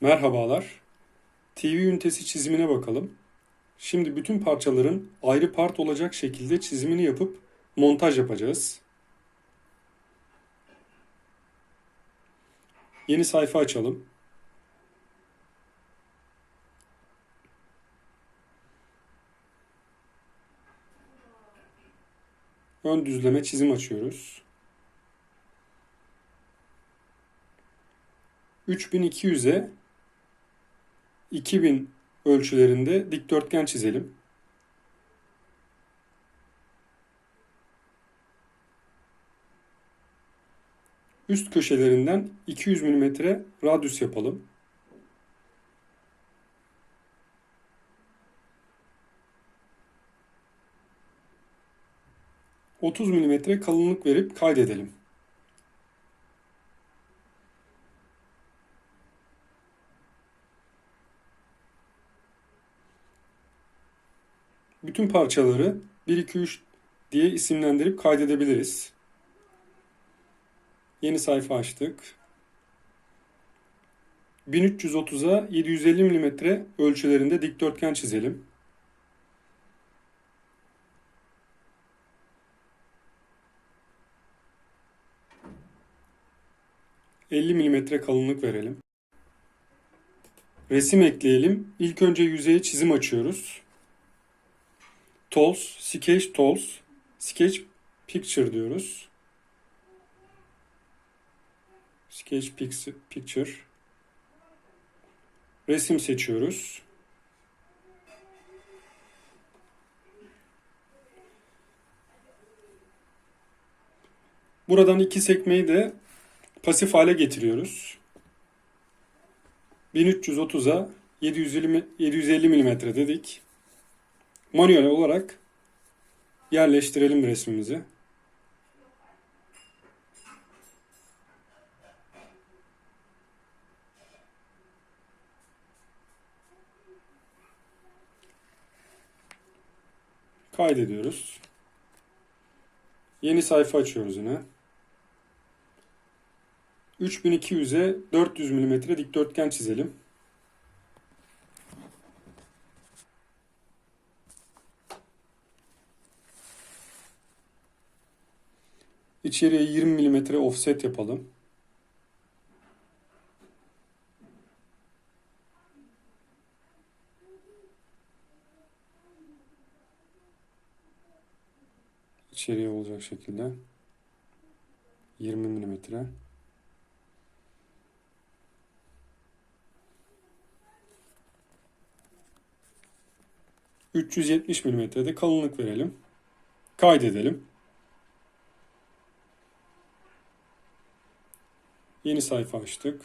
Merhabalar. TV ünitesi çizimine bakalım. Şimdi bütün parçaların ayrı part olacak şekilde çizimini yapıp montaj yapacağız. Yeni sayfa açalım. Ön düzleme çizim açıyoruz. 3200'e 2000 ölçülerinde dikdörtgen çizelim. Üst köşelerinden 200 mm radyus yapalım. ...30 mm kalınlık verip kaydedelim. Bütün parçaları 1, 2, 3 diye isimlendirip kaydedebiliriz. Yeni sayfa açtık. 1330'a 750 mm ölçülerinde dikdörtgen çizelim. ...50 mm kalınlık verelim. Resim ekleyelim. İlk önce yüzeye çizim açıyoruz. Tools, Sketch Tools, Sketch Picture diyoruz. Sketch Picture. Resim seçiyoruz. Buradan iki sekmeyi de pasif hale getiriyoruz. 1330'a 750, 750 mm dedik. Manuel olarak yerleştirelim resmimizi. Kaydediyoruz. Yeni sayfa açıyoruz yine. 3200'e 400 mm dikdörtgen çizelim. İçeriye 20 mm offset yapalım. İçeriye olacak şekilde 20 mm. ...370 mm'de kalınlık verelim. Kaydedelim. Yeni sayfa açtık.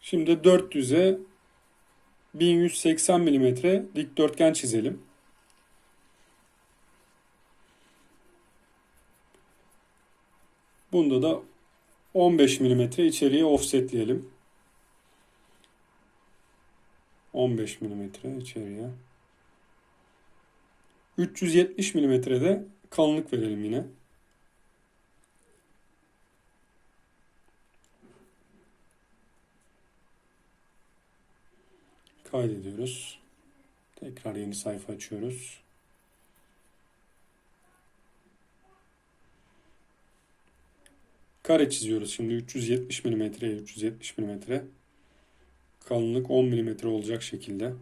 Şimdi 400'e 1180 mm dikdörtgen çizelim. Bunda da 15 mm içeriye offsetleyelim. 15 mm içeriye. 370 mm'de kalınlık verelim yine. Kaydediyoruz. Tekrar yeni sayfa açıyoruz. Kare çiziyoruz şimdi 370 mm 370 mm. Kalınlık 10 mm olacak şekilde.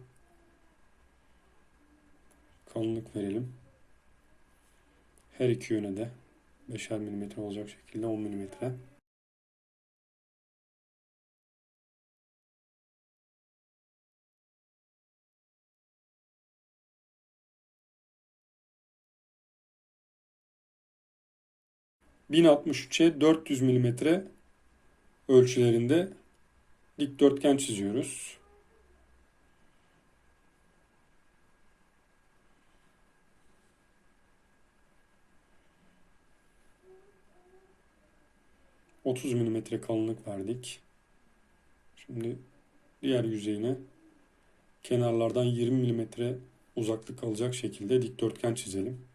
Kalınlık verelim. Her iki yöne de 5'er mm olacak şekilde 10 mm. 1063'e 400 mm ölçülerinde dikdörtgen çiziyoruz. Otuz milimetre kalınlık verdik. Şimdi diğer yüzeyine kenarlardan 20 milimetre uzaklık alacak şekilde dikdörtgen çizelim.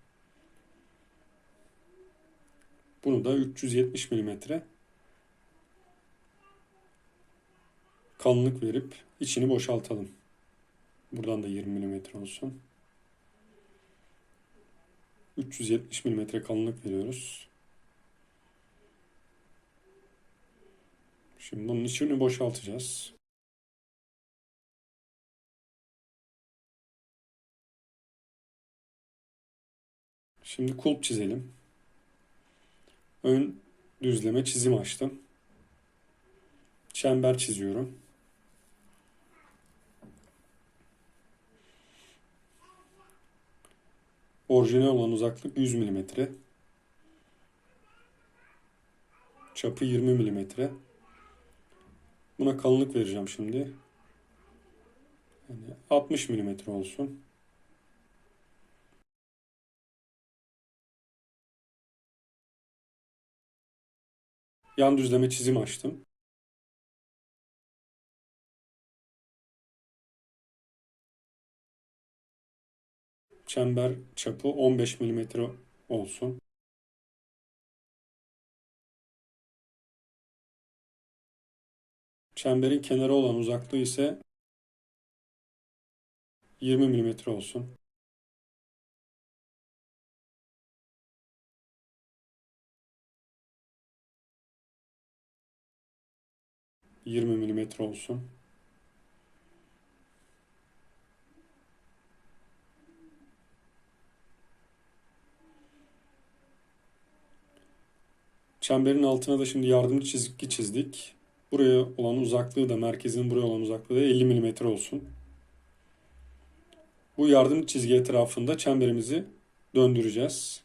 Bunu da 370 mm kalınlık verip içini boşaltalım. Buradan da 20 mm olsun. 370 mm kalınlık veriyoruz. Şimdi bunun içini boşaltacağız. Şimdi kulp çizelim. Ön düzleme çizim açtım. Çember çiziyorum. Orijinal olan uzaklık 100 mm. Çapı 20 mm. Buna kalınlık vereceğim şimdi. Yani 60 mm olsun. Yan düzleme çizim açtım. Çember çapı 15 mm olsun. Çemberin kenarı olan uzaklığı ise 20 mm olsun. Yirmi milimetre olsun. Çemberin altına da şimdi yardımcı çizgi çizdik. Buraya olan uzaklığı da merkezinin buraya olan uzaklığı da 50 mm olsun. Bu yardım çizgi etrafında çemberimizi döndüreceğiz.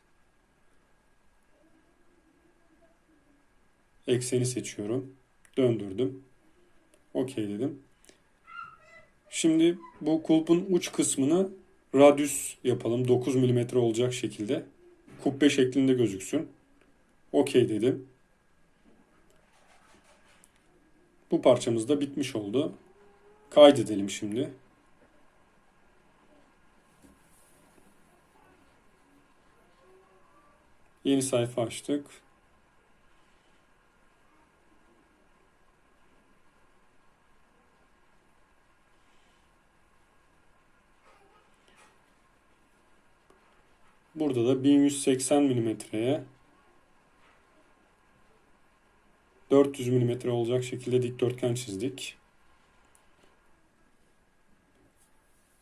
Ekseni seçiyorum. Döndürdüm. OK dedim. Şimdi bu kulpun uç kısmını radyüs yapalım. 9 mm olacak şekilde. Kubbe şeklinde gözüksün. OK dedim. Bu parçamız da bitmiş oldu. Kaydedelim şimdi. Yeni sayfa açtık. Burada da 1180 milimetreye 400 mm olacak şekilde dikdörtgen çizdik.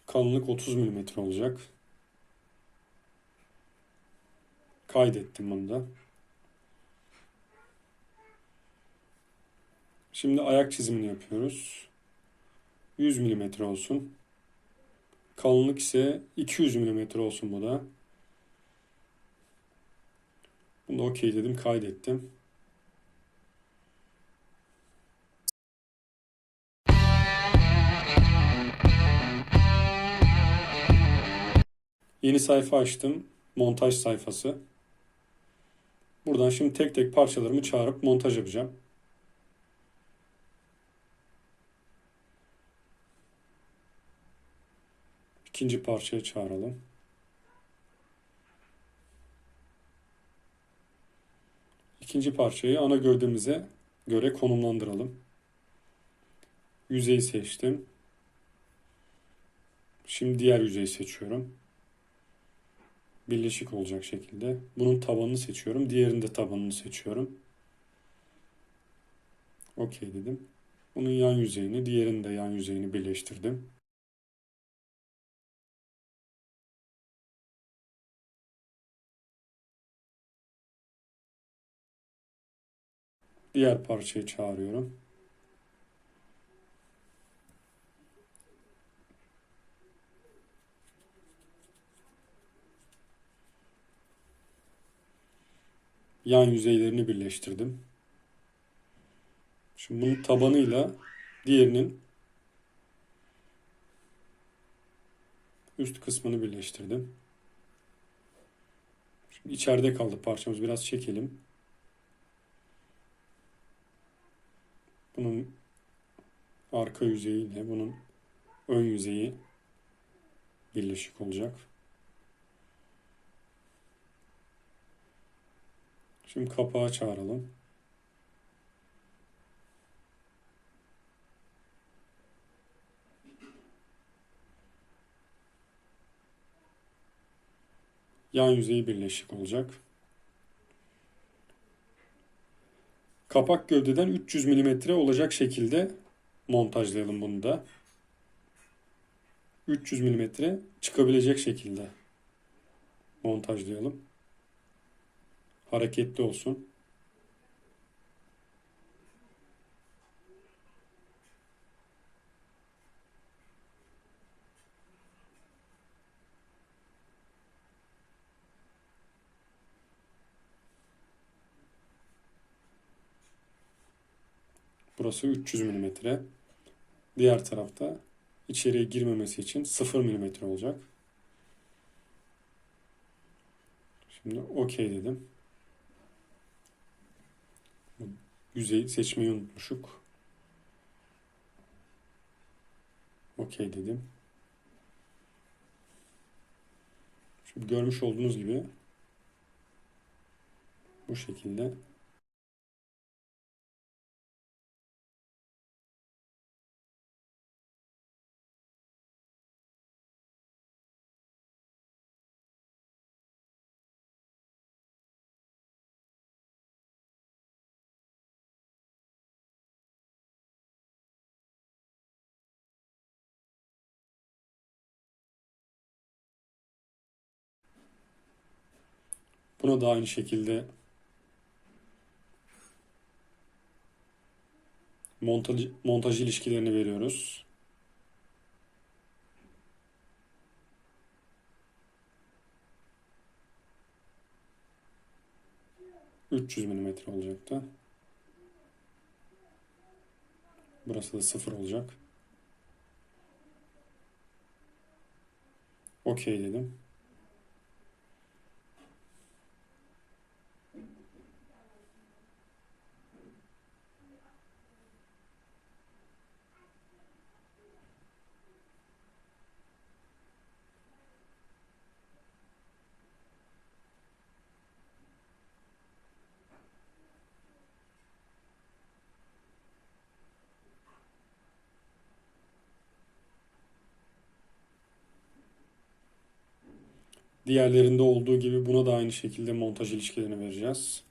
Kalınlık 30 mm olacak. Kaydettim bunu da. Şimdi ayak çizimini yapıyoruz. 100 mm olsun. Kalınlık ise 200 mm olsun bu da. Bunu da okey dedim, kaydettim. Yeni sayfa açtım. Montaj sayfası. Buradan şimdi tek tek parçalarımı çağırıp montaj yapacağım. İkinci parçayı çağıralım. İkinci parçayı ana gövdemize göre konumlandıralım. Yüzeyi seçtim. Şimdi diğer yüzeyi seçiyorum birleşik olacak şekilde. Bunun tabanını seçiyorum. Diğerinde tabanını seçiyorum. Okey dedim. Bunun yan yüzeyini, diğerinde yan yüzeyini birleştirdim. Diğer parçayı çağırıyorum. yan yüzeylerini birleştirdim. Şimdi bunun tabanıyla diğerinin üst kısmını birleştirdim. Şimdi içeride kaldı parçamız. Biraz çekelim. Bunun arka yüzeyi ile bunun ön yüzeyi birleşik olacak. Şimdi kapağı çağıralım. Yan yüzeyi birleşik olacak. Kapak gövdeden 300 mm olacak şekilde montajlayalım bunu da. 300 mm çıkabilecek şekilde montajlayalım. Hareketli olsun. Burası 300 mm. Diğer tarafta içeriye girmemesi için 0 mm olacak. Şimdi OK dedim. Yüzeyi seçmeyi unutmuşuk. OK dedim. Şimdi görmüş olduğunuz gibi bu şekilde Buna da aynı şekilde montaj, montaj ilişkilerini veriyoruz. ...300 milimetre olacaktı. Burası da sıfır olacak. Okey dedim. Diğerlerinde olduğu gibi buna da aynı şekilde montaj ilişkilerini vereceğiz.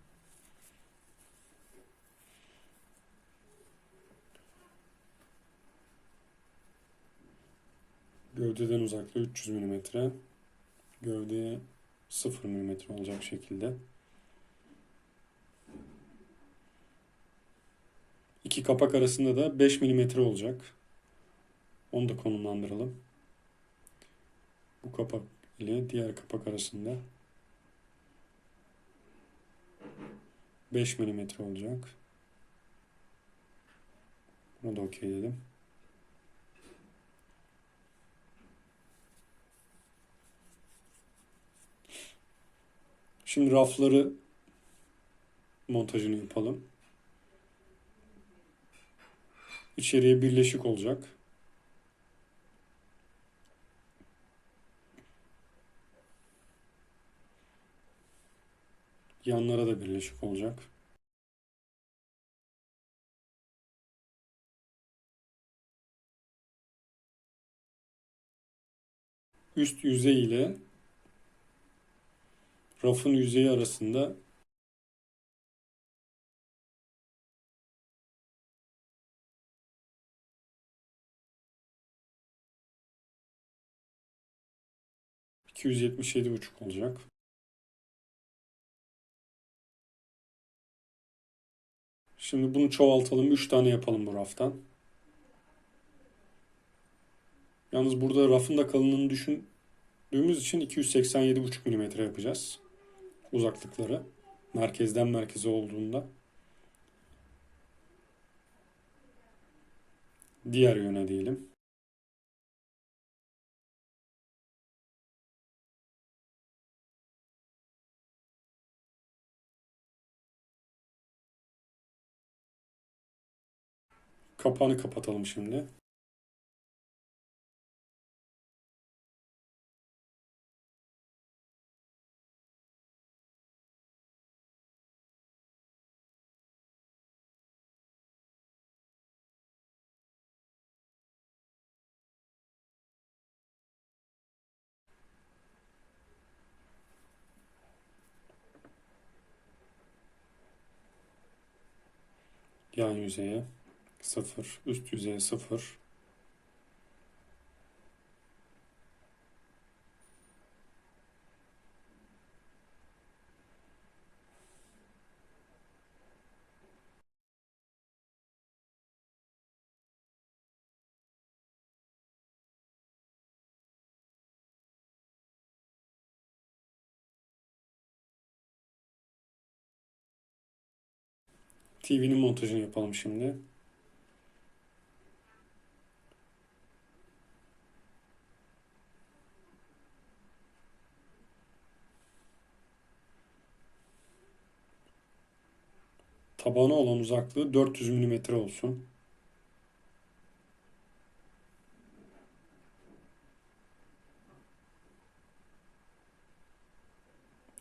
Gövdeden uzaklığı 300 mm. Gövdeye 0 mm olacak şekilde. İki kapak arasında da 5 mm olacak. Onu da konumlandıralım. Bu kapak ile diğer kapak arasında 5 mm olacak. Bunu da okey dedim. Şimdi rafları montajını yapalım. İçeriye birleşik olacak. Yanlara da birleşik olacak. Üst yüzey ile rafın yüzeyi arasında iki yüz yetmiş yedi buçuk olacak. Şimdi bunu çoğaltalım. 3 tane yapalım bu raftan. Yalnız burada rafın da kalınlığını düşündüğümüz için 287,5 mm yapacağız. Uzaklıkları. Merkezden merkeze olduğunda. Diğer yöne diyelim. Kapağını kapatalım şimdi. yan yüzeye 0, üst yüzeye 0. TV'nin montajını yapalım şimdi. Tabana olan uzaklığı 400 mm olsun.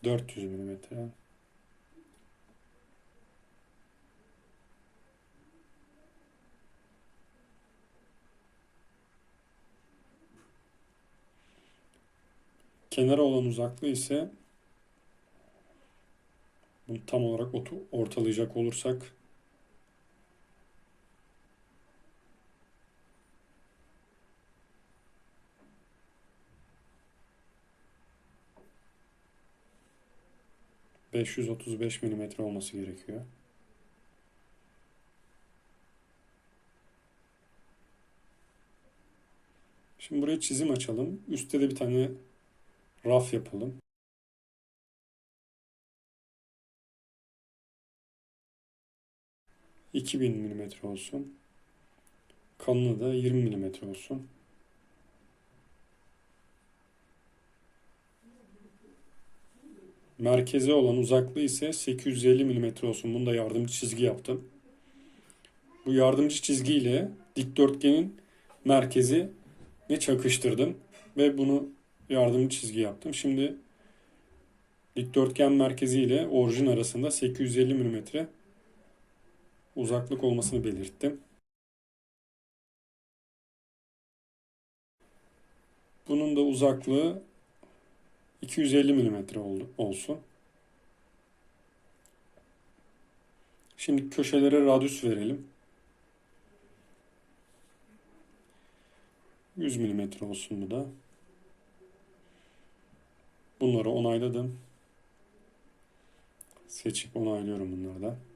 Dört yüz milimetre. Kenara olan uzaklığı ise bunu tam olarak ortalayacak olursak ...535 milimetre olması gerekiyor. Şimdi buraya çizim açalım. Üstte de bir tane raf yapalım. ...2000 milimetre olsun. Kalınlığı da 20 milimetre olsun. Merkeze olan uzaklığı ise 850 milimetre olsun. Bunu da yardımcı çizgi yaptım. Bu yardımcı çizgi ile dikdörtgenin merkezi ne çakıştırdım ve bunu yardımcı çizgi yaptım. Şimdi dikdörtgen merkezi ile orijin arasında 850 milimetre uzaklık olmasını belirttim. Bunun da uzaklığı 250 milimetre olsun. Şimdi köşelere radyus verelim. 100 milimetre olsun bu da. Bunları onayladım. Seçip onaylıyorum bunları da.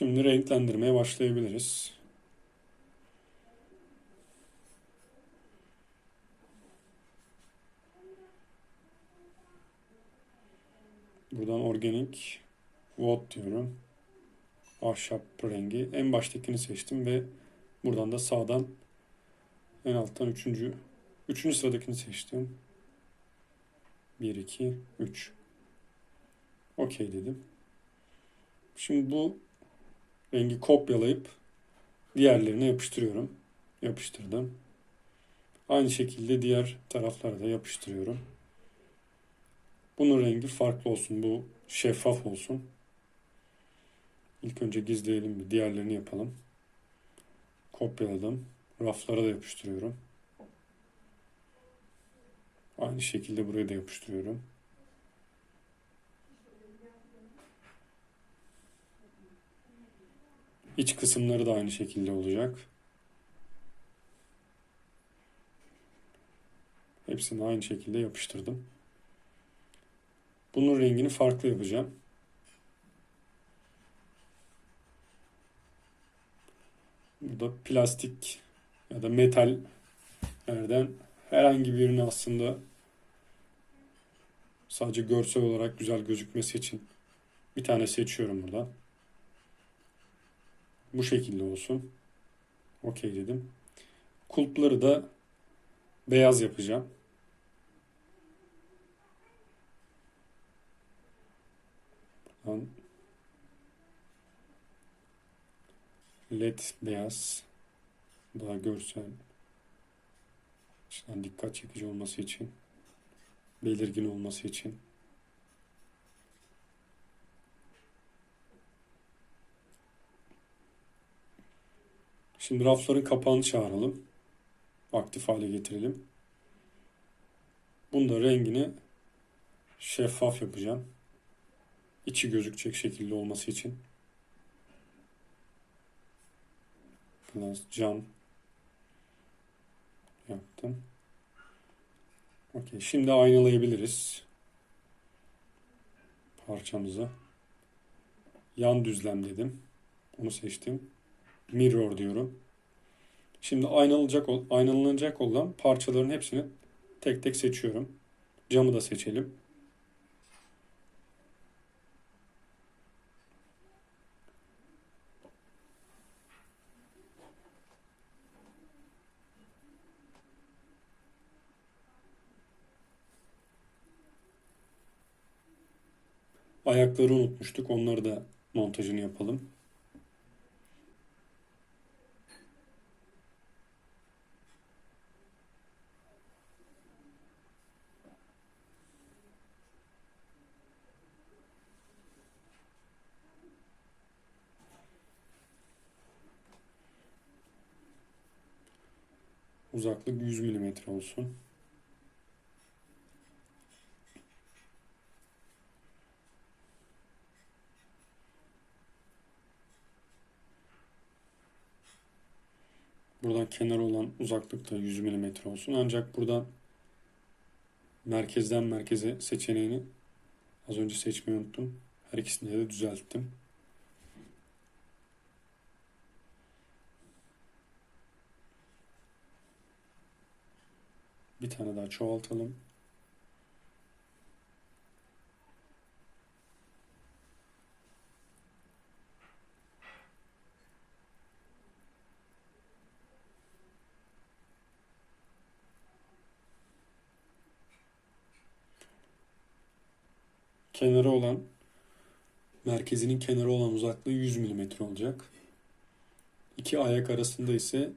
Şimdi renklendirmeye başlayabiliriz. Buradan organik wood diyorum. Ahşap rengi. En baştakini seçtim ve buradan da sağdan en alttan üçüncü üçüncü sıradakini seçtim. 1, 2, 3. Okey dedim. Şimdi bu rengi kopyalayıp diğerlerine yapıştırıyorum. Yapıştırdım. Aynı şekilde diğer taraflara da yapıştırıyorum. Bunun rengi farklı olsun. Bu şeffaf olsun. İlk önce gizleyelim bir. Diğerlerini yapalım. Kopyaladım. Raflara da yapıştırıyorum. Aynı şekilde buraya da yapıştırıyorum. İç kısımları da aynı şekilde olacak. Hepsini aynı şekilde yapıştırdım. Bunun rengini farklı yapacağım. Burada plastik ya da metallerden herhangi birini aslında sadece görsel olarak güzel gözükmesi için bir tane seçiyorum burada. Bu şekilde olsun. Okey dedim. Kulpları da beyaz yapacağım. Buradan led beyaz daha görsel açıdan dikkat çekici olması için belirgin olması için Şimdi rafların kapağını çağıralım. Aktif hale getirelim. Bunda rengini şeffaf yapacağım. İçi gözükecek şekilde olması için. Biraz cam yaptım. Okey. Şimdi aynalayabiliriz parçamızı. Yan düzlem dedim. Onu seçtim. Mirror diyorum. Şimdi aynalanacak, aynalanacak olan parçaların hepsini tek tek seçiyorum. Camı da seçelim. Ayakları unutmuştuk. Onları da montajını yapalım. Uzaklık 100 mm olsun. Buradan kenar olan uzaklık da 100 mm olsun. Ancak buradan merkezden merkeze seçeneğini az önce seçmeyi unuttum. Her ikisini de düzelttim. Bir tane daha çoğaltalım. Kenarı olan merkezinin kenarı olan uzaklığı 100 mm olacak. İki ayak arasında ise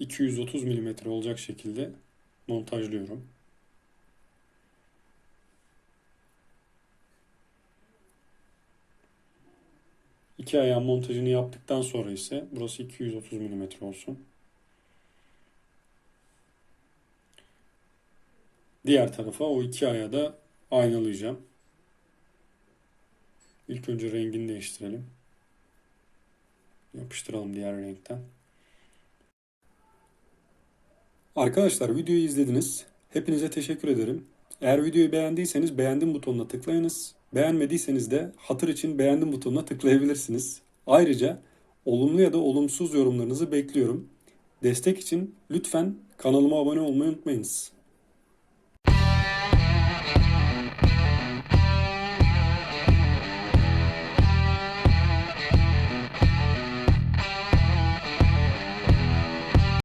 230 mm olacak şekilde montajlıyorum. İki ayağın montajını yaptıktan sonra ise burası 230 mm olsun. Diğer tarafa o iki ayağı da aynalayacağım. İlk önce rengini değiştirelim. Yapıştıralım diğer renkten. Arkadaşlar videoyu izlediniz. Hepinize teşekkür ederim. Eğer videoyu beğendiyseniz beğendim butonuna tıklayınız. Beğenmediyseniz de hatır için beğendim butonuna tıklayabilirsiniz. Ayrıca olumlu ya da olumsuz yorumlarınızı bekliyorum. Destek için lütfen kanalıma abone olmayı unutmayınız.